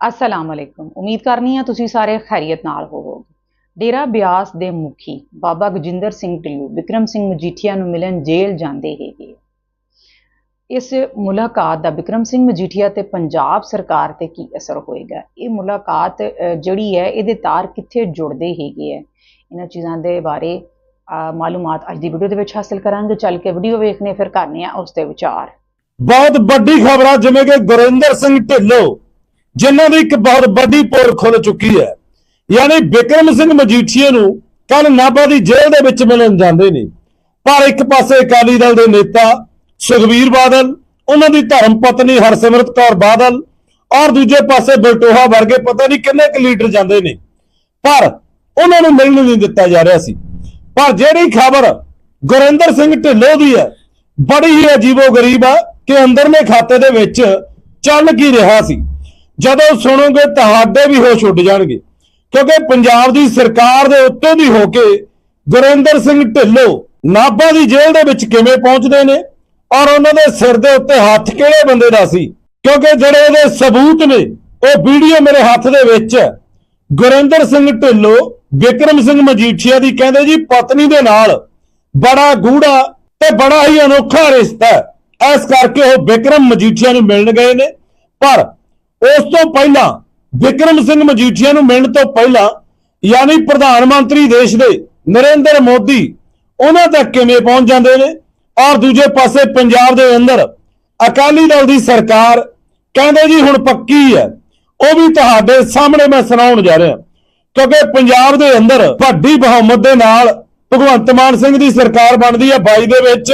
ਅਸਲਾਮ ਅਲੈਕੁਮ ਉਮੀਦ ਕਰਨੀ ਆ ਤੁਸੀਂ ਸਾਰੇ ਖੈਰੀਅਤ ਨਾਲ ਹੋਵੋਗੇ। ਡੇਰਾ ਬਿਆਸ ਦੇ ਮੁਖੀ ਬਾਬਾ ਗਜਿੰਦਰ ਸਿੰਘ ਢਿੱਲੂ, ਵਿਕਰਮ ਸਿੰਘ ਮਜੀਠੀਆ ਨੂੰ ਮਿਲਣ ਜੇਲ੍ਹ ਜਾਂਦੇ ਹੈਗੇ ਇਸ ਮੁਲਾਕਾਤ ਦਾ ਵਿਕਰਮ ਸਿੰਘ ਮਜੀਠੀਆ ਤੇ ਪੰਜਾਬ ਸਰਕਾਰ ਤੇ ਕੀ ਅਸਰ ਹੋਏਗਾ? ਇਹ ਮੁਲਾਕਾਤ ਜਿਹੜੀ ਹੈ, ਇਹਦੇ ਤਾਰ ਕਿੱਥੇ ਜੁੜਦੇ ਹੈਗੇ ਹੈ ਇਹਨਾਂ ਚੀਜ਼ਾਂ ਦੇ ਬਾਰੇ ਮਾਲੂਮਾਤ ਅੱਜ ਦੀ ਵੀਡੀਓ ਦੇ ਵਿੱਚ ਹਾਸਲ ਕਰਾਂਗੇ। ਚੱਲ ਕੇ ਵੀਡੀਓ ਵੇਖਨੇ ਫਿਰ ਕਰਨੇ ਆ ਉਸ ਤੇ ਵਿਚਾਰ। ਬਹੁਤ ਵੱਡੀ ਖਬਰ ਆ ਜਿਵੇਂ ਕਿ ਗੁਰਿੰਦਰ ਸਿੰਘ ਢਿੱਲੋਂ ਜਿਨ੍ਹਾਂ ਦੀ ਇੱਕ ਬਹੁਤ ਵੱਡੀ ਪੋਲ ਖੁੱਲ ਚੁੱਕੀ ਹੈ। ਯਾਨੀ ਵਿਕਰਮ ਸਿੰਘ ਮਜੀਠੀਏ ਨੂੰ ਕੱਲ ਨਾਭਾ ਦੀ ਜੇਲ੍ਹ ਦੇ ਵਿੱਚ ਮਿਲਣ ਜਾਂਦੇ ਨੇ। ਪਰ ਇੱਕ ਪਾਸੇ ਅਕਾਲੀ ਦਲ ਦੇ ਨੇਤਾ ਸੁਖਬੀਰ ਬਾਦਲ, ਉਹਨਾਂ ਦੀ ਧਰਮ ਪਤਨੀ ਹਰਸਿਮਰਤ ਕੌਰ ਬਾਦਲ ਔਰ ਦੂਜੇ ਪਾਸੇ ਬਲਟੋਹਾ ਵਰਗੇ ਪਤਾ ਨਹੀਂ ਕਿੰਨੇ ਕੁ ਲੀਡਰ ਜਾਂਦੇ ਨੇ। ਪਰ ਉਹਨਾਂ ਨੂੰ ਮਿਲਣ ਨਹੀਂ ਦਿੱਤਾ ਜਾ ਰਿਹਾ ਸੀ। ਪਰ ਜਿਹੜੀ ਖਬਰ ਗੁਰਿੰਦਰ ਸਿੰਘ ਢਿੱਲੋਂ ਦੀ ਹੈ, ਬੜੀ ਹੀ ਅਜੀਬੋ ਗਰੀਬ ਆ ਕਿ ਅੰਦਰਲੇ ਖਾਤੇ ਦੇ ਵਿੱਚ ਚੱਲ ਕੀ ਰਿਹਾ ਸੀ। ਜਦੋਂ ਸੁਣੋਗੇ ਤੁਹਾਡੇ ਵੀ ਹੋਸ਼ ਉੱਡ ਜਾਣਗੇ। ਕਿਉਂਕਿ ਪੰਜਾਬ ਦੀ ਸਰਕਾਰ ਦੇ ਉੱਤੋਂ ਦੀ ਹੋ ਕੇ ਗੁਰਿੰਦਰ ਸਿੰਘ ਢਿੱਲੋਂ ਨਾਭਾ ਦੀ ਜੇਲ੍ਹ ਦੇ ਵਿੱਚ ਕਿਵੇਂ ਪਹੁੰਚਦੇ ਨੇ ਔਰ ਉਹਨਾਂ ਦੇ ਸਿਰ ਦੇ ਉੱਤੇ ਹੱਥ ਕਿਹੜੇ ਬੰਦੇ ਦਾ ਸੀ? ਕਿਉਂਕਿ ਜਿਹੜੇ ਇਹਦੇ ਸਬੂਤ ਨੇ, ਉਹ ਵੀਡੀਓ ਮੇਰੇ ਹੱਥ ਦੇ ਵਿੱਚ ਹੈ। ਗੁਰਿੰਦਰ ਸਿੰਘ ਢਿੱਲੋਂ, ਵਿਕਰਮ ਸਿੰਘ ਮਜੀਠੀਆ ਦੀ ਕਹਿੰਦੇ ਜੀ ਪਤਨੀ ਦੇ ਨਾਲ ਬੜਾ ਗੂੜਾ ਤੇ ਬੜਾ ਹੀ ਅਨੋਖਾ ਰਿਸ਼ਤਾ ਹੈ। ਇਸ ਕਰਕੇ ਉਹ ਵਿਕਰਮ ਮਜੀਠੀਆ ਨੂੰ ਮਿਲਣ ਗਏ ਨੇ। ਪਰ ਉਸ ਤੋਂ ਪਹਿਲਾਂ ਵਿਕਰਮ ਸਿੰਘ ਮਜੀਠੀਆ ਨੂੰ ਮਿਲਣ ਤੋਂ ਪਹਿਲਾਂ ਯਾਨੀ ਪ੍ਰਧਾਨ ਮੰਤਰੀ ਦੇਸ਼ ਦੇ ਨਰਿੰਦਰ ਮੋਦੀ, ਉਹਨਾਂ ਤੱਕ ਕਿਵੇਂ ਪਹੁੰਚ ਜਾਂਦੇ ਨੇ? ਔਰ ਦੂਜੇ ਪਾਸੇ ਪੰਜਾਬ ਦੇ ਅੰਦਰ ਅਕਾਲੀ ਦਲ ਦੀ ਸਰਕਾਰ ਕਹਿੰਦੇ ਜੀ ਹੁਣ ਪੱਕੀ ਹੈ। ਉਹ ਵੀ ਤੁਹਾਡੇ ਸਾਹਮਣੇ ਮੈਂ ਸੁਣਾਉਣ ਜਾ ਰਿਹਾ। ਕਿਉਂਕਿ ਪੰਜਾਬ ਦੇ ਅੰਦਰ ਵੱਡੀ ਬਹੁਮਤ ਦੇ ਨਾਲ ਭਗਵੰਤ ਮਾਨ ਸਿੰਘ ਦੀ ਸਰਕਾਰ ਬਣਦੀ ਹੈ 22 ਦੇ ਵਿੱਚ।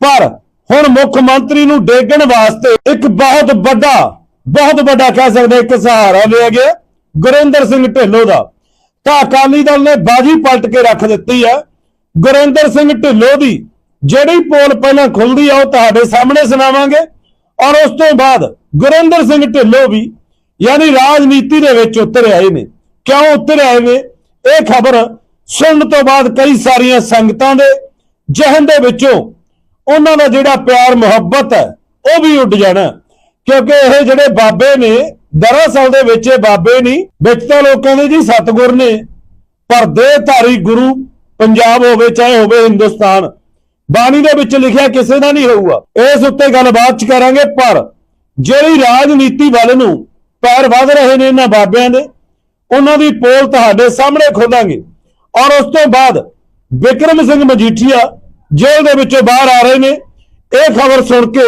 ਪਰ ਹੁਣ ਮੁੱਖ ਮੰਤਰੀ ਨੂੰ ਡੇਗਣ ਵਾਸਤੇ ਇੱਕ ਬਹੁਤ ਵੱਡਾ ਬਹੁਤ ਵੱਡਾ ਕਹਿ ਸਕਦੇ ਇੱਕ ਸਹਾਰਾ ਲਿਆ ਗਿਆ ਗੁਰਿੰਦਰ ਸਿੰਘ ਢਿੱਲੋਂ ਦਾ। ਤਾਂ ਅਕਾਲੀ ਦਲ ਨੇ ਬਾਜੀ ਪਲਟ ਕੇ ਰੱਖ ਦਿੱਤੀ ਹੈ। ਗੁਰਿੰਦਰ ਸਿੰਘ ਢਿੱਲੋਂ ਦੀ ਜਿਹੜੀ ਪੋਲ ਪਹਿਲਾਂ ਖੁੱਲਦੀ ਆ, ਉਹ ਤੁਹਾਡੇ ਸਾਹਮਣੇ ਸੁਣਾਵਾਂਗੇ। ਔਰ ਉਸ ਤੋਂ ਬਾਅਦ ਗੁਰਿੰਦਰ ਸਿੰਘ ਢਿੱਲੋਂ ਵੀ ਯਾਨੀ ਰਾਜਨੀਤੀ ਦੇ ਵਿੱਚ ਉਤਰ ਆਏ ਨੇ। ਕਿਉਂ ਉਤਰ ਆਏ ਨੇ? ਇਹ ਖਬਰ ਸੁਣਨ ਤੋਂ ਬਾਅਦ ਕਈ ਸਾਰੀਆਂ ਸੰਗਤਾਂ ਦੇ ਜਹਨ ਦੇ ਵਿੱਚੋਂ ਉਹਨਾਂ ਦਾ ਜਿਹੜਾ ਪਿਆਰ ਮੁਹੱਬਤ ਹੈ, ਉਹ ਵੀ ਉੱਡ ਜਾਣਾ। ਕਿਉਂਕਿ ਇਹ ਜਿਹੜੇ ਬਾਬੇ ਨੇ, ਦਰਅਸਲ ਦੇ ਵਿੱਚ ਇਹ ਬਾਬੇ ਨਹੀਂ ਵਿੱਚ ਤਾਂ ਲੋਕਾਂ ਦੇ ਜੀ ਸਤਗੁਰ ਨੇ, ਪਰ ਦੇਹਧਾਰੀ ਗੁਰੂ ਪੰਜਾਬ ਹੋਵੇ, ਚਾਹੇ ਹੋਵੇ ਹਿੰਦੁਸਤਾਨ, ਬਾਣੀ ਦੇ ਵਿੱਚ ਲਿਖਿਆ ਕਿਸੇ ਦਾ ਨਹੀਂ ਹੋਊਗਾ ਇਸ ਉੱਤੇ ਗੱਲਬਾਤ ਚ ਕਰਾਂਗੇ, ਪਰ ਜਿਹੜੀ ਰਾਜਨੀਤੀ ਵੱਲ ਨੂੰ ਪੈਰ ਵਧ ਰਹੇ ਨੇ ਇਹਨਾਂ ਬਾਬਿਆਂ ਦੇ, ਉਹਨਾਂ ਦੀ ਪੋਲ ਤੁਹਾਡੇ ਸਾਹਮਣੇ ਖੋਲਾਂਗੇ। ਔਰ ਉਸ ਤੋਂ ਬਾਅਦ ਵਿਕਰਮ ਸਿੰਘ ਮਜੀਠੀਆ ਜੇਲ੍ਹ ਦੇ ਵਿੱਚੋਂ ਬਾਹਰ ਆ ਰਹੇ ਨੇ। ਇਹ ਖਬਰ ਸੁਣ ਕੇ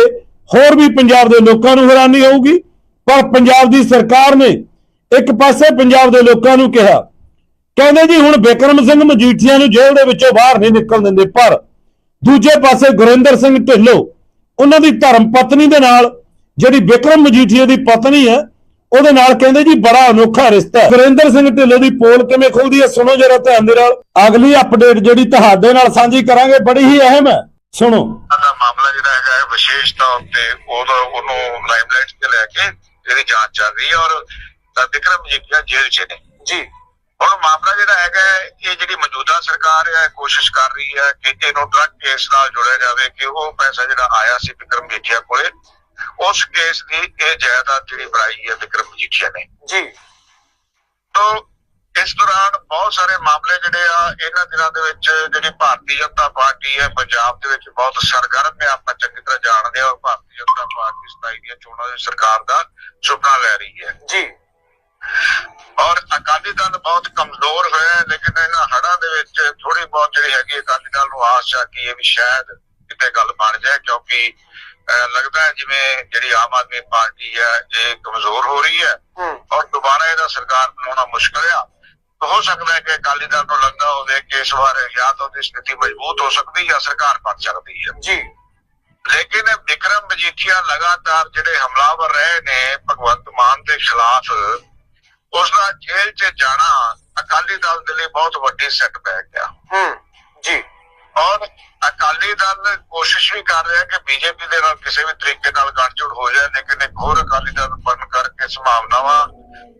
ਹੋਰ ਵੀ ਪੰਜਾਬ ਦੇ ਲੋਕਾਂ ਨੂੰ ਹੈਰਾਨੀ ਹੋਊਗੀ। ਪਰ ਪੰਜਾਬ ਦੀ ਸਰਕਾਰ ਨੇ ਇੱਕ ਪਾਸੇ ਪੰਜਾਬ ਦੇ ਲੋਕਾਂ ਨੂੰ ਕਿਹਾ, ਕਹਿੰਦੇ ਜੀ ਹੁਣ ਵਿਕਰਮ ਸਿੰਘ ਮਜੀਠੀਆ ਨੂੰ ਜੇਲ੍ਹ ਦੇ ਵਿੱਚੋਂ ਬਾਹਰ ਨਹੀਂ ਨਿਕਲਣ ਦਿੰਦੇ, ਪਰ ਦੂਜੇ ਪਾਸੇ ਗੁਰਿੰਦਰ ਸਿੰਘ ਢਿੱਲੋਂ, ਉਹਨਾਂ ਦੀ ਧਰਮ ਪਤਨੀ ਦੇ ਨਾਲ, ਜਿਹੜੀ ਬਿਕਰਮ ਮਜੀਠੀਆ ਦੀ ਪਤਨੀ ਹੈ, ਉਹਦੇ ਨਾਲ ਕਹਿੰਦੇ ਜੀ ਬੜਾ ਅਨੋਖਾ ਰਿਸ਼ਤਾ ਹੈ। ਗੁਰਿੰਦਰ ਸਿੰਘ ਢਿੱਲੋਂ ਦੀ ਪੋਲ ਕਿਵੇਂ ਖੁੱਲਦੀ ਹੈ, ਸੁਣੋ ਜਰਾ ਧਿਆਨ ਦੇ ਨਾਲ। ਅਗਲੀ ਅਪਡੇਟ ਜਿਹੜੀ ਤੁਹਾਡੇ ਨਾਲ ਸਾਂਝੀ ਕਰਾਂਗੇ, ਬੜੀ ਹੀ ਅਹਿਮ ਹੈ। ਸੁਣੋ। ਮਾਮਲਾ ਜਿਹੜਾ ਹੈਗਾ ਹੈ ਵਿਸ਼ੇਸ਼ ਤੌਰ ਤੇ ਉਹਦਾ ਉਹਨੂੰ ਲਾਈਮਲਾਈਟ ਤੇ ਲੈ ਕੇ ਇਹਦੀ ਜਾਂਚ ਚੱਲ ਰਹੀ ਹੈ ਔਰ ਵਿਕਰਮ ਮਜੀਠੀਆ ਜੇਲ੍ਹ 'ਚ ਨੇ। ਜੀ। ਹੁਣ ਮਾਮਲਾ ਜਿਹੜਾ ਹੈਗਾ ਇਹ ਜਿਹੜੀ ਮੌਜੂਦਾ ਸਰਕਾਰ ਹੈ ਕੋਸ਼ਿਸ਼ ਕਰ ਰਹੀ ਹੈ ਕਿ ਇਹਨੂੰ ਡਰੱਗ ਕੇਸ ਨਾਲ ਜੋੜਿਆ ਜਾਵੇ ਕਿ ਉਹ ਪੈਸਾ ਜਿਹੜਾ ਆਇਆ ਸੀ ਵਿਕਰਮ ਮਜੀਠੀਆ ਕੋਲੇ ਉਸ ਕੇਸ ਦੀ ਇਹ ਜਾਇਦਾਦ ਜਿਹੜੀ ਬਣਾਈ ਹੈ ਵਿਕਰਮ ਮਜੀਠੀਆ ਨੇ। ਜੀ। ਤੋਂ ਇਸ ਦੌਰਾਨ ਬਹੁਤ ਸਾਰੇ ਮਾਮਲੇ ਜਿਹੜੇ ਆ ਇਹਨਾਂ ਦਿਨਾਂ ਦੇ ਵਿੱਚ ਜਿਹੜੀ ਭਾਰਤੀ ਜਨਤਾ ਪਾਰਟੀ ਹੈ ਪੰਜਾਬ ਦੇ ਵਿੱਚ ਬਹੁਤ ਸਰਗਰਮ ਹੈ। ਆਪਾਂ ਚੰਗੀ ਤਰ੍ਹਾਂ ਜਾਣਦੇ ਹਾਂ ਭਾਰਤੀ ਜਨਤਾ ਪਾਰਟੀ 27 ਦੀਆਂ ਚੋਣਾਂ ਦੇ ਸਰਕਾਰ ਦਾ ਸੁਪਨਾ ਲੈ ਰਹੀ ਹੈ। ਜੀ। ਔਰ ਅਕਾਲੀ ਦਲ ਬਹੁਤ ਕਮਜ਼ੋਰ ਹੋਇਆ ਹੈ ਲੇਕਿਨ ਇਹਨਾਂ ਹੜਾਂ ਦੇ ਵਿੱਚ ਥੋੜੀ ਬਹੁਤ ਜਿਹੜੀ ਹੈਗੀ ਅਕਾਲੀ ਦਲ ਨੂੰ ਆਸ ਆ ਕਿ ਇਹ ਵੀ ਸ਼ਾਇਦ ਕਿਤੇ ਗੱਲ ਬਣ ਜਾਏ ਕਿਉਂਕਿ ਲੱਗਦਾ ਹੈ ਜਿਵੇਂ ਜਿਹੜੀ ਆਮ ਆਦਮੀ ਪਾਰਟੀ ਹੈ ਇਹ ਕਮਜ਼ੋਰ ਹੋ ਰਹੀ ਹੈ। ਔਰ ਦੁਬਾਰਾ ਇਹਦਾ ਸਰਕਾਰ ਬਣਾਉਣਾ ਮੁਸ਼ਕਲ ਆ। ਹੋ ਸਕਦਾ ਹੈ ਕਿ ਅਕਾਲੀ ਦਲ ਨੂੰ ਲੱਗਦਾ ਹੋਵੇ ਕਿ ਇਸ ਵਾਰ ਜਾਂ ਤਾਂ ਉਹਦੀ ਸਥਿਤੀ ਮਜ਼ਬੂਤ ਹੋ ਸਕਦੀ ਜਾਂ ਸਰਕਾਰ ਬਣ ਸਕਦੀ ਹੈ। ਜੀ। ਲੇਕਿਨ ਵਿਕਰਮ ਮਜੀਠੀਆ ਲਗਾਤਾਰ ਜਿਹੜੇ ਹਮਲਾਵਰ ਰਹੇ ਨੇ ਭਗਵੰਤ ਮਾਨ ਦੇ ਖਿਲਾਫ ਉਸ ਦਾ ਜੇਲ੍ਹ 'ਚ ਜਾਣਾ ਅਕਾਲੀ ਦਲ ਦੇ ਲਈ ਬਹੁਤ ਵੱਡੀ ਸੈਟਬੈਕ ਆ। ਹੂੰ ਜੀ। ਔਰ ਅਕਾਲੀ ਦਲ ਕੋਸ਼ਿਸ਼ ਵੀ ਕਰ ਰਿਹਾ ਕਿ ਬੀਜੇਪੀ ਦੇ ਨਾਲ ਕਿਸੇ ਵੀ ਤਰੀਕੇ ਨਾਲ ਗੱਠਜੋੜ ਹੋ ਜਾਏ ਲੇਕਿਨ ਇੱਕ ਹੋਰ ਅਕਾਲੀ ਦਲ ਬਣਨ ਕਰਕੇ ਸੰਭਾਵਨਾਵਾਂ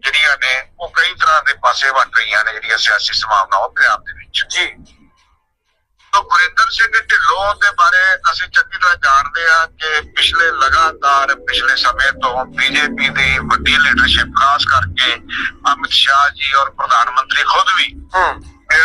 ਜਿਹੜੀਆਂ ਨੇ ਉਹ ਕਈ ਤਰ੍ਹਾਂ ਦੇ ਪਾਸੇ ਵੱਟ ਰਹੀਆਂ ਨੇ ਜਿਹੜੀਆਂ ਸਿਆਸੀ ਸੰਭਾਵਨਾਵਾਂ ਪੰਜਾਬ ਦੇ ਵਿੱਚ। ਜੀ। ਸੋ ਗੁਰਿੰਦਰ ਸਿੰਘ ਢਿੱਲੋਂ ਦੇ ਬਾਰੇ ਅਸੀਂ ਚੰਗੀ ਤਰ੍ਹਾਂ ਜਾਣਦੇ ਹਾਂ ਕਿ ਪਿਛਲੇ ਲਗਾਤਾਰ ਪਿਛਲੇ ਸਮੇਂ ਤੋਂ ਬੀਜੇਪੀ ਦੀ ਵੱਡੀ ਲੀਡਰਸ਼ਿਪ ਖਾਸ ਕਰਕੇ ਅਮਿਤ ਸ਼ਾਹ ਜੀ ਔਰ ਪ੍ਰਧਾਨ ਮੰਤਰੀ ਖੁਦ ਵੀ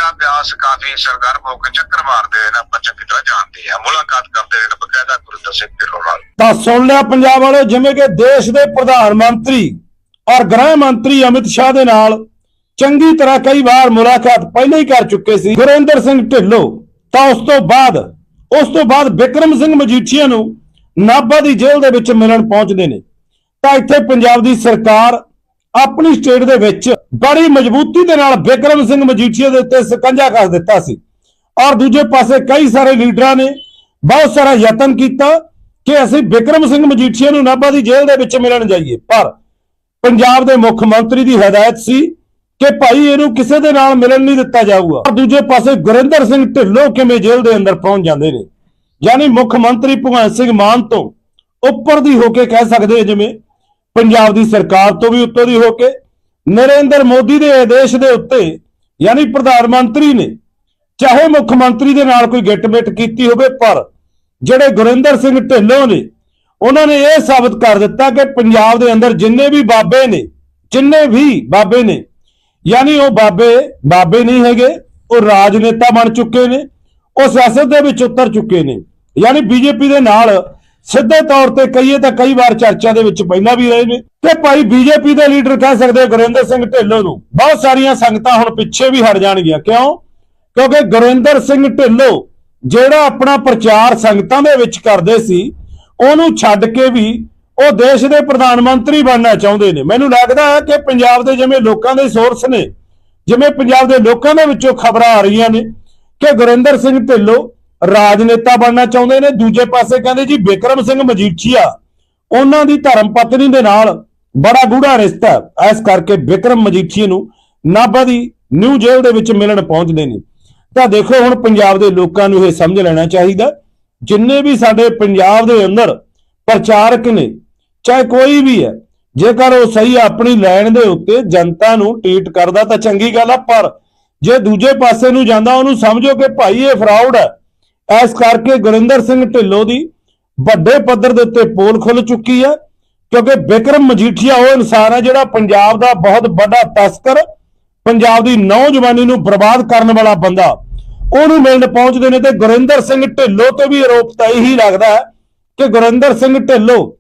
ਇਹਦਾ ਅਭਿਆਸ ਕਾਫੀ ਸਰਗਰਮ ਹੋ ਕੇ ਚੱਕਰ ਮਾਰਦੇ ਨੇ ਆਪਾਂ ਚੰਗੀ ਤਰ੍ਹਾਂ ਜਾਣਦੇ ਹਾਂ। ਮੁਲਾਕਾਤ ਕਰਦੇ ਨੇ ਬਕਾਇਦਾ ਗੁਰਿੰਦਰ ਸਿੰਘ ਢਿੱਲੋਂ ਨਾਲ। ਤਾਂ ਸੁਣ ਲਿਆ ਪੰਜਾਬ ਵਾਲੇ ਜਿਵੇਂ ਕਿ ਦੇਸ਼ ਦੇ ਪ੍ਰਧਾਨ ਮੰਤਰੀ ਔਰ ਗ੍ਰਹਿ ਮੰਤਰੀ ਅਮਿਤ ਸ਼ਾਹ ਦੇ ਨਾਲ ਚੰਗੀ ਤਰ੍ਹਾਂ ਕਈ ਵਾਰ ਮੁਲਾਕਾਤ ਪਹਿਲਾਂ ਹੀ ਕਰ ਚੁੱਕੇ ਸੀ। ਗੁਰਿੰਦਰ ਸਿੰਘ ਢਿੱਲੋਂ। ਤਾਂ ਉਸ ਤੋਂ ਬਾਅਦ, ਉਸ ਤੋਂ ਬਾਅਦ ਵਿਕਰਮ ਸਿੰਘ ਮਜੀਠੀਆ ਨੂੰ ਨਾਭਾ ਦੀ ਜੇਲ੍ਹ ਦੇ ਵਿੱਚ ਮਿਲਣ ਪਹੁੰਚਦੇ ਨੇ। ਤਾਂ ਇੱਥੇ ਪੰਜਾਬ ਦੀ ਸਰਕਾਰ ਆਪਣੀ ਸਟੇਟ ਦੇ ਵਿੱਚ ਬੜੀ ਮਜ਼ਬੂਤੀ ਦੇ ਨਾਲ ਬਿਕਰਮ ਸਿੰਘ ਮਜੀਠੀਆ ਦੇ ਉੱਤੇ ਸਕੰਜਾ ਕੱਸ ਦਿੱਤਾ ਸੀ। ਔਰ ਦੂਜੇ ਪਾਸੇ ਕਈ ਸਾਰੇ ਲੀਡਰਾਂ ਨੇ ਬਹੁਤ ਸਾਰਾ ਯਤਨ ਕੀਤਾ ਕਿ ਅਸੀਂ ਵਿਕਰਮ ਸਿੰਘ ਮਜੀਠੀਆ ਨੂੰ ਨਾਭਾ ਦੀ ਜੇਲ੍ਹ ਦੇ ਵਿੱਚ ਮਿਲਣ ਜਾਈਏ। ਪਰ ਪੰਜਾਬ ਦੇ ਮੁੱਖ ਮੰਤਰੀ ਦੀ ਹਦਾਇਤ ਸੀ ਕਿ ਭਾਈ ਇਹਨੂੰ ਕਿਸੇ ਦੇ ਨਾਲ ਮਿਲਣ ਨਹੀਂ ਦਿੱਤਾ ਜਾਊਗਾ। ਔਰ ਦੂਜੇ ਪਾਸੇ ਗੁਰਿੰਦਰ ਸਿੰਘ ਢਿੱਲੋਂ ਕਿਵੇਂ ਜੇਲ੍ਹ ਦੇ ਅੰਦਰ ਪਹੁੰਚ ਜਾਂਦੇ ਨੇ? ਯਾਨੀ ਮੁੱਖ ਮੰਤਰੀ ਭਗਵੰਤ ਸਿੰਘ ਮਾਨ ਤੋਂ ਉੱਪਰ ਦੀ ਹੋ ਕੇ ਕਹਿ ਸਕਦੇ ਹਾਂ ਜਿਵੇਂ ਪੰਜਾਬ ਦੀ ਸਰਕਾਰ ਤੋਂ ਵੀ ਉੱਤੋਂ ਦੀ ਹੋ ਕੇ, ਨਰਿੰਦਰ ਮੋਦੀ ਦੇ ਆਦੇਸ਼ ਦੇ ਉੱਤੇ, ਯਾਨੀ ਪ੍ਰਧਾਨ ਮੰਤਰੀ ਨੇ, ਚਾਹੇ ਮੁੱਖ ਮੰਤਰੀ ਦੇ ਨਾਲ ਕੋਈ ਗਿੱਟਮਿੱਟ ਕੀਤੀ ਹੋਵੇ, ਪਰ ਜਿਹੜੇ ਗੁਰਿੰਦਰ ਸਿੰਘ ਢਿੱਲੋਂ ਨੇ, ਉਹਨਾਂ ਨੇ ਇਹ ਸਾਬਤ ਕਰ ਦਿੱਤਾ ਕਿ ਪੰਜਾਬ ਦੇ ਅੰਦਰ ਜਿੰਨੇ ਵੀ ਬਾਬੇ ਨੇ, ਜਿੰਨੇ ਵੀ ਬਾਬੇ ਨੇ, ਯਾਨੀ ਉਹ ਬਾਬੇ ਬਾਬੇ ਨਹੀਂ ਹੈਗੇ, ਉਹ ਰਾਜਨੇਤਾ ਬਣ ਚੁੱਕੇ ਨੇ, ਉਹ ਸਿਆਸਤ ਦੇ ਵਿੱਚ ਉਤਰ ਚੁੱਕੇ ਨੇ, ਯਾਨੀ ਬੀਜੇਪੀ ਦੇ ਨਾਲ ਸਿੱਧੇ ਤੌਰ ਤੇ ਕਹੀਏ ਤਾਂ ਕਈ ਵਾਰ ਚਰਚਾ ਦੇ ਵਿੱਚ ਪਹਿਲਾਂ ਵੀ ਰਹੇ ਨੇ ਤੇ ਭਾਈ ਬੀਜੇਪੀ ਦੇ ਲੀਡਰ ਕਹਿ ਸਕਦੇ ਗੁਰਿੰਦਰ ਸਿੰਘ ਢਿੱਲੋਂ ਨੂੰ। ਬਹੁਤ ਸਾਰੀਆਂ ਸੰਗਤਾਂ ਹੁਣ ਪਿੱਛੇ ਵੀ ਹਟ ਜਾਣਗੀਆਂ। ਕਿਉਂ? ਕਿਉਂਕਿ ਗੁਰਿੰਦਰ ਸਿੰਘ ਢਿੱਲੋਂ ਜਿਹੜਾ ਆਪਣਾ ਪ੍ਰਚਾਰ ਸੰਗਤਾਂ ਦੇ ਵਿੱਚ ਕਰਦੇ ਸੀ, ਉਹਨੂੰ ਛੱਡ ਕੇ ਵੀ ਉਹ ਦੇਸ਼ ਦੇ ਪ੍ਰਧਾਨ ਮੰਤਰੀ ਬਣਨਾ ਚਾਹੁੰਦੇ ਨੇ। ਮੈਨੂੰ ਲੱਗਦਾ ਹੈ ਕਿ ਪੰਜਾਬ ਦੇ ਜਿਵੇਂ ਲੋਕਾਂ ਦੇ ਸੋਰਸ ਨੇ, ਜਿਵੇਂ ਪੰਜਾਬ ਦੇ ਲੋਕਾਂ ਦੇ ਵਿੱਚੋਂ ਖਬਰਾਂ ਆ ਰਹੀਆਂ ਨੇ ਕਿ ਗੁਰਿੰਦਰ ਸਿੰਘ ਢਿੱਲੋਂ ਰਾਜਨੇਤਾ ਬਣਨਾ ਚਾਹੁੰਦੇ ਨੇ, ਦੂਜੇ ਪਾਸੇ ਕਹਿੰਦੇ ਜੀ ਵਿਕਰਮ ਸਿੰਘ ਮਜੀਠੀਆ, ਉਹਨਾਂ ਦੀ ਧਰਮ ਪਤਨੀ ਦੇ ਨਾਲ ਬੜਾ ਗੂੜਾ ਰਿਸ਼ਤਾ ਹੈ। ਇਸ ਕਰਕੇ ਵਿਕਰਮ ਮਜੀਠੀਆ ਨੂੰ ਨਾਭਾ ਦੀ ਨਿਊ ਜੇਲ੍ਹ ਦੇ ਵਿੱਚ ਮਿਲਣ ਪਹੁੰਚਦੇ ਨੇ। ਤਾਂ ਦੇਖੋ ਹੁਣ ਪੰਜਾਬ ਦੇ ਲੋਕਾਂ ਨੂੰ ਇਹ ਸਮਝ ਲੈਣਾ ਚਾਹੀਦਾ। ਜਿੰਨੇ ਵੀ ਸਾਡੇ ਪੰਜਾਬ ਦੇ ਅੰਦਰ ਪ੍ਰਚਾਰਕ ਨੇ, ਚਾਹੇ ਕੋਈ ਵੀ ਹੈ, ਜੇਕਰ ਉਹ ਸਹੀ ਆਪਣੀ ਲੈਣ ਦੇ ਉੱਤੇ ਜਨਤਾ ਨੂੰ ਟ੍ਰੀਟ ਕਰਦਾ ਤਾਂ ਚੰਗੀ ਗੱਲ ਆ, ਪਰ ਜੇ ਦੂਜੇ ਪਾਸੇ ਨੂੰ ਜਾਂਦਾ, ਉਹਨੂੰ ਸਮਝੋ ਕਿ ਭਾਈ ਇਹ ਫਰਾਡ ਹੈ। ਇਸ ਕਰਕੇ ਗੁਰਿੰਦਰ ਸਿੰਘ ਢਿੱਲੋਂ ਦੀ ਵੱਡੇ ਪੱਧਰ ਦੇ ਉੱਤੇ ਪੋਲ ਖੁੱਲ ਚੁੱਕੀ ਹੈ, ਕਿਉਂਕਿ ਬਿਕਰਮ ਮਜੀਠੀਆ ਉਹ ਇਨਸਾਨ ਹੈ ਜਿਹੜਾ ਪੰਜਾਬ ਦਾ ਬਹੁਤ ਵੱਡਾ ਤਸਕਰ, ਪੰਜਾਬ ਦੀ ਨੌਜਵਾਨੀ ਨੂੰ ਬਰਬਾਦ ਕਰਨ ਵਾਲਾ ਬੰਦਾ। ਉਹਨੂੰ ਮਿਲਣ ਪਹੁੰਚਦੇ ਨੇ ਤੇ ਗੁਰਿੰਦਰ ਸਿੰਘ ਢਿੱਲੋਂ ਤੋਂ ਵੀ ਆਰੋਪ ਤਾਂ ਇਹੀ ਲੱਗਦਾ ਹੈ ਕਿ ਗੁਰਿੰਦਰ ਸਿੰਘ ਢਿੱਲੋਂ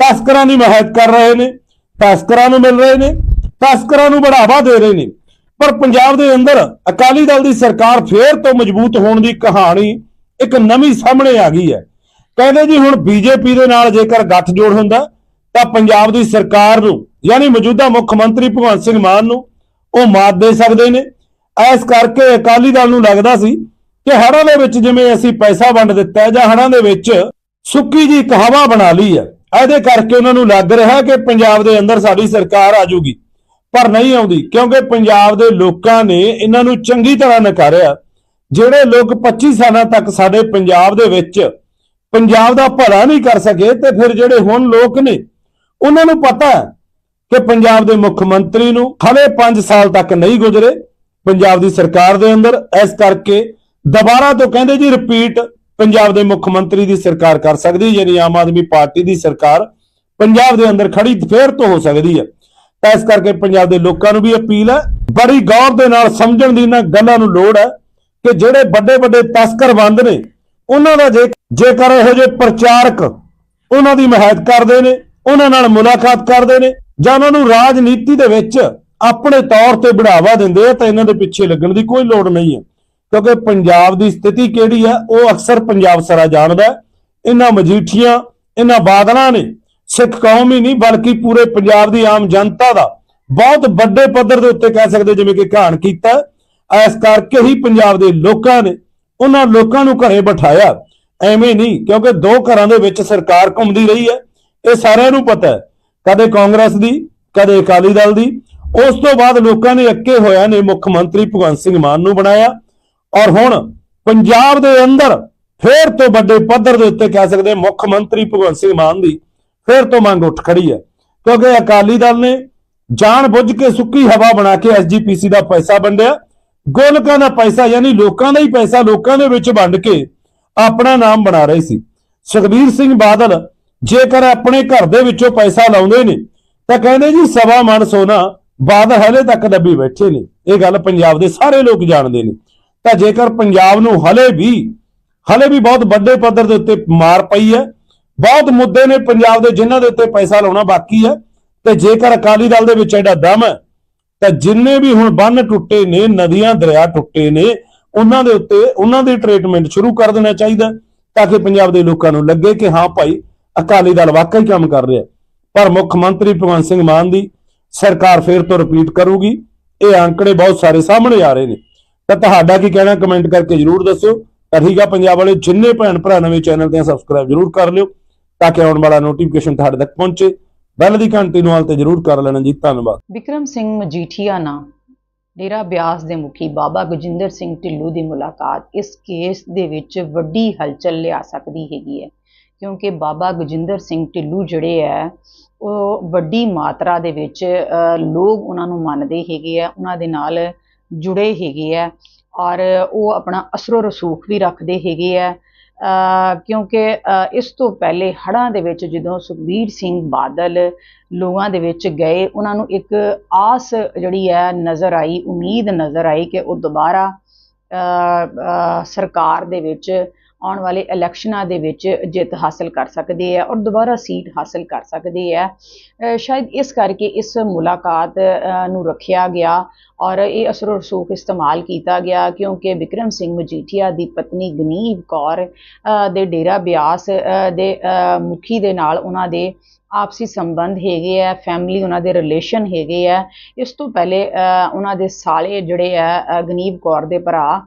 ਤਸਕਰਾਂ ਦੀ ਮਹਿਤ ਕਰ ਰਹੇ ਨੇ, ਤਸਕਰਾਂ ਨੂੰ ਮਿਲ ਰਹੇ ਨੇ, ਤਸਕਰਾਂ ਨੂੰ ਬੜਾਵਾ ਦੇ ਰਹੇ ਨੇ। ਪਰ ਪੰਜਾਬ ਦੇ ਅੰਦਰ ਅਕਾਲੀ ਦਲ ਦੀ ਸਰਕਾਰ ਫੇਰ ਤੋਂ ਮਜ਼ਬੂਤ ਹੋਣ ਦੀ ਕਹਾਣੀ ਇੱਕ ਨਵੀਂ ਸਾਹਮਣੇ ਆ ਗਈ ਹੈ। ਕਹਿੰਦੇ ਜੀ ਹੁਣ ਬੀਜੇਪੀ ਦੇ ਨਾਲ ਜੇਕਰ ਗੱਠਜੋੜ ਹੁੰਦਾ, ਤਾਂ ਪੰਜਾਬ ਦੀ ਸਰਕਾਰ ਨੂੰ, ਯਾਨੀ ਮੌਜੂਦਾ ਮੁੱਖ ਮੰਤਰੀ ਭਗਵੰਤ ਸਿੰਘ ਮਾਨ ਨੂੰ, ਉਹ ਮਾਤ ਦੇ ਸਕਦੇ ਨੇ। ਇਸ ਕਰਕੇ ਅਕਾਲੀ ਦਲ ਨੂੰ ਲੱਗਦਾ ਸੀ ਕਿ ਹੜ੍ਹਾਂ ਦੇ ਵਿੱਚ ਜਿਵੇਂ ਅਸੀਂ ਪੈਸਾ ਵੰਡ ਦਿੱਤਾ ਜਾਂ ਹੜ੍ਹਾਂ ਦੇ ਵਿੱਚ ਸੁੱਕੀ ਜੀ ਇੱਕ ਹਵਾ ਬਣਾ ਲਈ ਹੈ, ਇਹਦੇ ਕਰਕੇ ਉਹਨਾਂ ਨੂੰ ਲੱਗ ਰਿਹਾ ਕਿ ਪੰਜਾਬ ਦੇ ਅੰਦਰ ਸਾਡੀ ਸਰਕਾਰ ਆ ਜਾਊਗੀ ਪਰ ਨਹੀਂ ਆਉਂਦੀ, ਕਿਉਂਕਿ ਪੰਜਾਬ ਦੇ ਲੋਕਾਂ ਨੇ ਇਹਨਾਂ ਨੂੰ ਚੰਗੀ ਤਰ੍ਹਾਂ ਨਕਾਰਿਆ। ਜਿਹੜੇ ਲੋਕ 25 ਸਾਲਾਂ ਤੱਕ ਸਾਡੇ ਪੰਜਾਬ ਦੇ ਵਿੱਚ ਪੰਜਾਬ ਦਾ ਭਲਾ ਨਹੀਂ ਕਰ ਸਕੇ ਤੇ ਫਿਰ ਜਿਹੜੇ ਹੁਣ ਲੋਕ ਨੇ ਉਹਨਾਂ ਨੂੰ ਪਤਾ ਹੈ ਕਿ ਪੰਜਾਬ ਦੇ ਮੁੱਖ ਮੰਤਰੀ ਨੂੰ ਹਲੇ 5 ਸਾਲ ਤੱਕ ਨਹੀਂ ਗੁਜ਼ਰੇ ਪੰਜਾਬ ਦੀ ਸਰਕਾਰ ਦੇ ਅੰਦਰ। ਇਸ ਕਰਕੇ ਦੁਬਾਰਾ ਤੋਂ ਕਹਿੰਦੇ ਜੀ ਰਿਪੀਟ ਪੰਜਾਬ ਦੇ ਮੁੱਖ ਮੰਤਰੀ ਦੀ ਸਰਕਾਰ ਕਰ ਸਕਦੀ ਹੈ, ਯਾਨੀ ਆਮ ਆਦਮੀ ਪਾਰਟੀ ਦੀ ਸਰਕਾਰ ਪੰਜਾਬ ਦੇ ਅੰਦਰ ਖੜੀ ਫੇਰ ਤੋਂ ਹੋ ਸਕਦੀ ਹੈ। ਤਾਂ ਇਸ ਕਰਕੇ ਪੰਜਾਬ ਦੇ ਲੋਕਾਂ ਨੂੰ ਵੀ ਅਪੀਲ ਹੈ ਬੜੀ ਗੌਰ ਦੇ ਨਾਲ ਸਮਝਣ ਦੀ ਇਹਨਾਂ ਗੱਲਾਂ ਨੂੰ ਲੋੜ ਹੈ। ਕਿ ਜਿਹੜੇ ਵੱਡੇ ਵੱਡੇ ਤਸਕਰ ਬੰਦ ਨੇ, ਉਹਨਾਂ ਦਾ ਜੇ ਜੇਕਰ ਇਹੋ ਜਿਹੇ ਪ੍ਰਚਾਰਕ ਉਹਨਾਂ ਦੀ ਮਹਿਤ ਕਰਦੇ ਨੇ, ਉਹਨਾਂ ਨਾਲ ਮੁਲਾਕਾਤ ਕਰਦੇ ਨੇ, ਜਾਂ ਉਹਨਾਂ ਨੂੰ ਰਾਜਨੀਤੀ ਦੇ ਵਿੱਚ ਆਪਣੇ ਤੌਰ ਤੇ ਬੜਾਵਾ ਦਿੰਦੇ ਆ, ਤਾਂ ਇਹਨਾਂ ਦੇ ਪਿੱਛੇ ਲੱਗਣ ਦੀ ਕੋਈ ਲੋੜ ਨਹੀਂ ਹੈ। ਕਿਉਂਕਿ ਪੰਜਾਬ ਦੀ ਸਥਿਤੀ ਕਿਹੜੀ ਹੈ ਉਹ ਅਕਸਰ ਪੰਜਾਬ ਸਾਰਾ ਜਾਣਦਾ ਇਹਨਾਂ ਮਜੀਠੀਆਂ, ਇਹਨਾਂ ਬਾਦਲਾਂ ਨੇ ਸਿੱਖ ਕੌਮ ਹੀ ਨਹੀਂ, ਬਲਕਿ ਪੂਰੇ ਪੰਜਾਬ ਦੀ ਆਮ ਜਨਤਾ ਦਾ ਬਹੁਤ ਵੱਡੇ ਪੱਧਰ ਦੇ ਉੱਤੇ ਕਹਿ ਸਕਦੇ, ਜਿਵੇਂ ਕਿ ਘਾਣ ਕੀਤਾ ਇਸ ਕਰਕੇ ਹੀ ਪੰਜਾਬ ਦੇ ਲੋਕਾਂ ਨੇ ਉਹਨਾਂ ਲੋਕਾਂ ਨੂੰ ਘਰੇ ਬਿਠਾਇਆ। ਐਵੇਂ ਨਹੀਂ, ਕਿਉਂਕਿ ਦੋ ਘਰਾਂ ਦੇ ਵਿੱਚ ਸਰਕਾਰ ਘੁੰਮਦੀ ਰਹੀ ਹੈ। ਇਹ ਸਾਰਿਆਂ ਨੂੰ ਪਤਾ ਹੈ। ਕਦੇ ਕਾਂਗਰਸ ਦੀ, ਕਦੇ ਅਕਾਲੀ ਦਲ ਦੀ। ਉਸ ਤੋਂ ਬਾਅਦ ਲੋਕਾਂ ਨੇ ਅੱਕੇ ਹੋਇਆ ਨੇ ਮੁੱਖ ਮੰਤਰੀ ਭਗਵੰਤ ਸਿੰਘ ਮਾਨ ਨੂੰ ਬਣਾਇਆ। ਔਰ ਹੁਣ ਪੰਜਾਬ ਦੇ ਅੰਦਰ ਫੇਰ ਤੋਂ ਵੱਡੇ ਪੱਧਰ ਦੇ ਉੱਤੇ ਕਹਿ ਸਕਦੇ ਮੁੱਖ ਮੰਤਰੀ ਭਗਵੰਤ ਸਿੰਘ ਮਾਨ ਦੀ ਫੇਰ ਤੋਂ ਮੰਗ ਉੱਠ ਖੜੀ ਹੈ। ਕਿਉਂਕਿ ਅਕਾਲੀ ਦਲ ਨੇ ਜਾਣ ਬੁੱਝ ਕੇ ਸੁੱਕੀ ਹਵਾ ਬਣਾ ਕੇ ਐਸਜੀਪੀਸੀ ਦਾ ਪੈਸਾ ਵੰਡਿਆ। ਗੋਲਕਾਂ ਦਾ ਪੈਸਾ, ਯਾਨੀ ਲੋਕਾਂ ਦਾ ਹੀ ਪੈਸਾ, ਲੋਕਾਂ ਦੇ ਵਿੱਚ ਵੰਡ ਕੇ ਆਪਣਾ ਨਾਮ ਬਣਾ ਰਹੇ ਸੀ। ਸੁਖਬੀਰ ਸਿੰਘ ਬਾਦਲ ਜੇਕਰ ਆਪਣੇ ਘਰ ਦੇ ਵਿੱਚੋਂ ਪੈਸਾ ਲਾਉਂਦੇ ਨੇ, ਤਾਂ ਕਹਿੰਦੇ ਜੀ ਸਵਾ ਮਣ ਸੋਨਾ ਬਾਦਲ ਹਲੇ ਤੱਕ ਦੱਬੀ ਬੈਠੇ ਨੇ। ਇਹ ਗੱਲ ਪੰਜਾਬ ਦੇ ਸਾਰੇ ਲੋਕ ਜਾਣਦੇ ਨੇ। ਤਾਂ ਜੇਕਰ ਪੰਜਾਬ ਨੂੰ ਹਲੇ ਵੀ ਹਲੇ ਵੀ ਬਹੁਤ ਵੱਡੇ ਪੱਧਰ ਦੇ ਉੱਤੇ ਮਾਰ ਪਈ ਹੈ, ਬਹੁਤ ਮੁੱਦੇ ਨੇ ਪੰਜਾਬ ਦੇ ਜਿਨ੍ਹਾਂ ਦੇ ਉੱਤੇ ਪੈਸਾ ਲਾਉਣਾ ਬਾਕੀ ਹੈ, ਤੇ ਜੇਕਰ ਅਕਾਲੀ ਦਲ ਦੇ ਵਿੱਚ ਐਡਾ ਦਮ ਹੈ ਤਾਂ ਜਿੰਨੇ ਵੀ ਹੁਣ ਬੰਨ ਟੁੱਟੇ ਨੇ, ਨਦੀਆਂ, ਦਰਿਆ ਟੁੱਟੇ ਨੇ, ਉਹਨਾਂ ਦੇ ਉੱਤੇ ਉਹਨਾਂ ਦੇ ਟ੍ਰੀਟਮੈਂਟ ਸ਼ੁਰੂ ਕਰ ਦੇਣਾ ਚਾਹੀਦਾ ਤਾਂ ਕਿ ਪੰਜਾਬ ਦੇ ਲੋਕਾਂ ਨੂੰ ਲੱਗੇ ਕਿ ਹਾਂ ਭਾਈ, ਅਕਾਲੀ ਦਲ ਵਾਕਈ ਕੰਮ ਕਰ ਰਿਹਾ ਪਰ ਮੁੱਖ ਮੰਤਰੀ ਭਗਵੰਤ ਸਿੰਘ ਮਾਨ ਦੀ ਸਰਕਾਰ ਫੇਰ ਤੋਂ ਰਿਪੀਟ ਕਰੂਗੀ। ਇਹ ਅੰਕੜੇ ਬਹੁਤ ਸਾਰੇ ਸਾਹਮਣੇ ਆ ਰਹੇ ਨੇ। ਤਾਂ ਤੁਹਾਡਾ ਕੀ ਕਹਿਣਾ? ਕਮੈਂਟ ਕਰਕੇ ਜਰੂਰ ਦੱਸਿਓ। ਤਾਂ ਠੀਕ ਆ, ਪੰਜਾਬ ਵਾਲੇ ਜਿੰਨੇ ਭੈਣ ਭਰਾ ਨਵੇਂ ਚੈਨਲ ਤੇ ਸਬਸਕ੍ਰਾਈਬ ਜਰੂਰ ਕਰ ਲਿਓ ਤਾਂ ਕਿ ਆਉਣ ਵਾਲਾ ਨੋਟੀਫਿਕੇਸ਼ਨ ਤੁਹਾਡੇ ਤੱਕ ਪਹੁੰਚੇ। ਬੈਲ ਦੀ ਘੰਟੀ ਨੂੰ ਹਾਲ ਤੇ ਜਰੂਰ ਕਰ ਲੈਣਾ ਜੀ, ਧੰਨਵਾਦ। ਵਿਕਰਮ ਸਿੰਘ ਮਜੀਠੀਆ ਨਾਲ ਡੇਰਾ ਬਿਆਸ ਦੇ ਮੁਖੀ ਬਾਬਾ ਗਜਿੰਦਰ ਸਿੰਘ ਢਿੱਲੋਂ ਦੀ ਮੁਲਾਕਾਤ ਇਸ ਕੇਸ ਦੇ ਵਿੱਚ ਵੱਡੀ ਹਲਚਲ ਲਿਆ ਸਕਦੀ ਹੈਗੀ ਹੈ, ਕਿਉਂਕਿ ਬਾਬਾ ਗਜਿੰਦਰ ਸਿੰਘ ਢਿੱਲੂ ਜਿਹੜੇ ਹੈ, ਉਹ ਵੱਡੀ ਮਾਤਰਾ ਦੇ ਵਿੱਚ ਲੋਕ ਉਹਨਾਂ ਨੂੰ ਮੰਨਦੇ ਹੈਗੇ ਆ, ਉਹਨਾਂ ਦੇ ਨਾਲ ਜੁੜੇ ਹੈਗੇ ਆ ਔਰ ਉਹ ਆਪਣਾ ਅਸਰੋ ਰਸੂਖ ਵੀ ਰੱਖਦੇ ਹੈਗੇ ਆ। ਕਿਉਂਕਿ ਇਸ ਤੋਂ ਪਹਿਲੇ ਹੜ੍ਹਾਂ ਦੇ ਵਿੱਚ ਜਦੋਂ ਸੁਖਬੀਰ ਸਿੰਘ ਬਾਦਲ ਲੋਕਾਂ ਦੇ ਵਿੱਚ ਗਏ, ਉਹਨਾਂ ਨੂੰ ਇੱਕ ਆਸ ਜਿਹੜੀ ਹੈ ਨਜ਼ਰ ਆਈ, ਉਮੀਦ ਨਜ਼ਰ ਆਈ ਕਿ ਉਹ ਦੁਬਾਰਾ ਸਰਕਾਰ ਦੇ ਵਿੱਚ ਆਉਣ ਵਾਲੇ ਇਲੈਕਸ਼ਨਾਂ ਦੇ ਵਿੱਚ ਜਿੱਤ ਹਾਸਲ ਕਰ ਸਕਦੇ ਆ ਔਰ ਦੁਬਾਰਾ ਸੀਟ ਹਾਸਲ ਕਰ ਸਕਦੇ ਆ ਸ਼ਾਇਦ ਇਸ ਕਰਕੇ ਇਸ ਮੁਲਾਕਾਤ ਨੂੰ ਰੱਖਿਆ ਗਿਆ ਔਰ ਇਹ ਅਸਰ ਰਸੂਖ ਇਸਤੇਮਾਲ ਕੀਤਾ ਗਿਆ ਕਿਉਂਕਿ ਵਿਕਰਮ ਸਿੰਘ ਮਜੀਠੀਆ ਦੀ ਪਤਨੀ ਗਨੀਵ ਕੌਰ ਦੇ ਡੇਰਾ ਬਿਆਸ ਦੇ ਮੁਖੀ ਦੇ ਨਾਲ ਉਹਨਾਂ ਦੇ ਆਪਸੀ ਸੰਬੰਧ ਹੈਗੇ ਆ ਫੈਮਿਲੀ ਉਹਨਾਂ ਦੇ ਰਿਲੇਸ਼ਨ ਹੈਗੇ ਆ। ਇਸ ਤੋਂ ਪਹਿਲੇ ਉਹਨਾਂ ਦੇ ਸਾਲੇ ਜਿਹੜੇ ਆ ਗਨੀਵ ਕੌਰ ਦੇ ਭਰਾ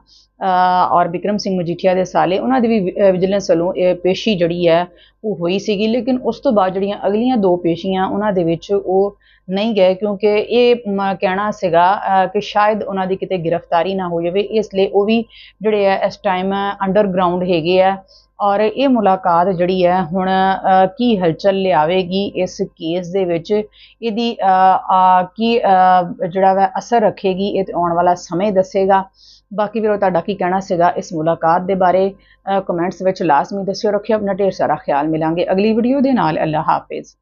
ਔਰ ਵਿਕਰਮ ਸਿੰਘ ਮਜੀਠੀਆ ਦੇ ਸਾਲੇ, ਉਹਨਾਂ ਦੀ ਵੀ ਵਿਜੀਲੈਂਸ ਵੱਲੋਂ ਇਹ ਪੇਸ਼ੀ ਜਿਹੜੀ ਹੈ ਉਹ ਹੋਈ ਸੀਗੀ। ਲੇਕਿਨ ਉਸ ਤੋਂ ਬਾਅਦ ਜਿਹੜੀਆਂ ਅਗਲੀਆਂ ਦੋ ਪੇਸ਼ੀਆਂ, ਉਹਨਾਂ ਦੇ ਵਿੱਚ ਉਹ ਨਹੀਂ ਗਏ ਕਿਉਂਕਿ ਇਹ ਮ, ਕਹਿਣਾ ਸੀਗਾ ਕਿ ਸ਼ਾਇਦ ਉਹਨਾਂ ਦੀ ਕਿਤੇ ਗ੍ਰਿਫਤਾਰੀ ਨਾ ਹੋ ਜਾਵੇ ਇਸ ਲਈ ਉਹ ਵੀ ਜਿਹੜੇ ਆ ਇਸ ਟਾਈਮ ਅੰਡਰਗਰਾਉਂਡ ਹੈਗੇ ਆ ਔਰ ਇਹ ਮੁਲਾਕਾਤ ਜਿਹੜੀ ਹੈ ਹੁਣ ਕੀ ਹਲਚਲ ਲਿਆਵੇਗੀ ਇਸ ਕੇਸ ਦੇ ਵਿੱਚ? ਇਹਦੀ ਕੀ ਜਿਹੜਾ ਵਾ ਅਸਰ ਰੱਖੇਗੀ ਇਹ ਤੇ ਆਉਣ ਵਾਲਾ ਸਮੇਂ ਦੱਸੇਗਾ। ਬਾਕੀ ਵੀਰੋ ਤੁਹਾਡਾ ਕੀ ਕਹਿਣਾ ਸੀਗਾ ਇਸ ਮੁਲਾਕਾਤ ਦੇ ਬਾਰੇ? ਕਮੈਂਟਸ ਵਿੱਚ ਲਾਜ਼ਮੀ ਦੱਸਿਓ ਰੱਖਿਓ ਆਪਣਾ ਢੇਰ ਸਾਰਾ ਖਿਆਲ ਮਿਲਾਂਗੇ ਅਗਲੀ ਵੀਡੀਓ ਦੇ ਨਾਲ ਅੱਲਾ ਹਾਫਿਜ਼।